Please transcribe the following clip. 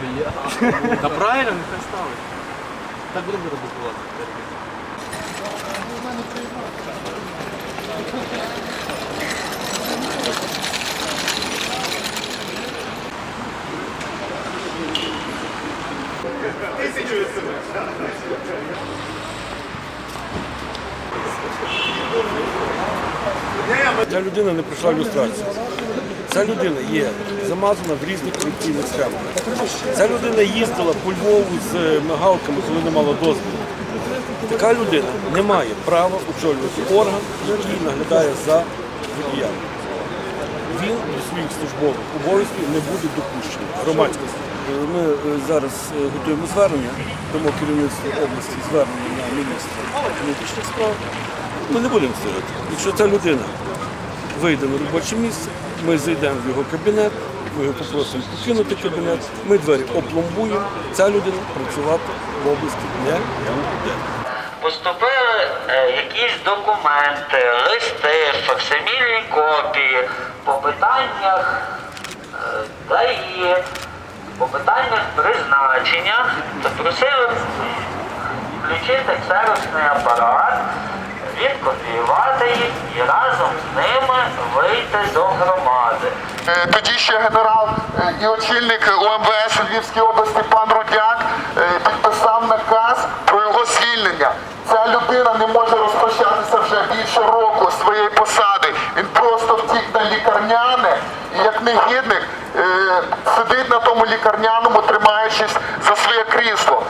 Та правильно, нехай ставить. Так будемо робити. Ця людина не пройшла люстрацію. Ця людина є замазана в різних корупційних схемах. Ця людина їздила по Львову з мигалками, коли не мала дозволу. Така людина не має права очолювати орган, який наглядає за водіями. Він до своїх службових обов'язків не буде допущений. Громадськість. Е, Ми е, зараз е, готуємо звернення, дамо керівництву області звернення на міністра внутрішніх справ. Ми не будемо стояти. Якщо ця людина вийде на робоче місце, ми зайдемо в його кабінет, ми його попросимо покинути кабінет, ми двері опломбуємо. Ця людина працювати в області не буде. Поступили е, якісь документи, листи, факсимільні копії по питаннях е, ДАІ, по питаннях призначення, то просили включити ксероксний апарат, відкопіювати їх і разом з ними вийти до громади. Е, Тоді ще генерал е, і очільник УМВС Львівської області пан Рудяк е, підписав наказ про його звільнення. Ця людина не може розпрощатися вже більше року своєї посади. Він просто втік на лікарняне і як негідник сидить на тому лікарняному, тримаючись за своє крісло.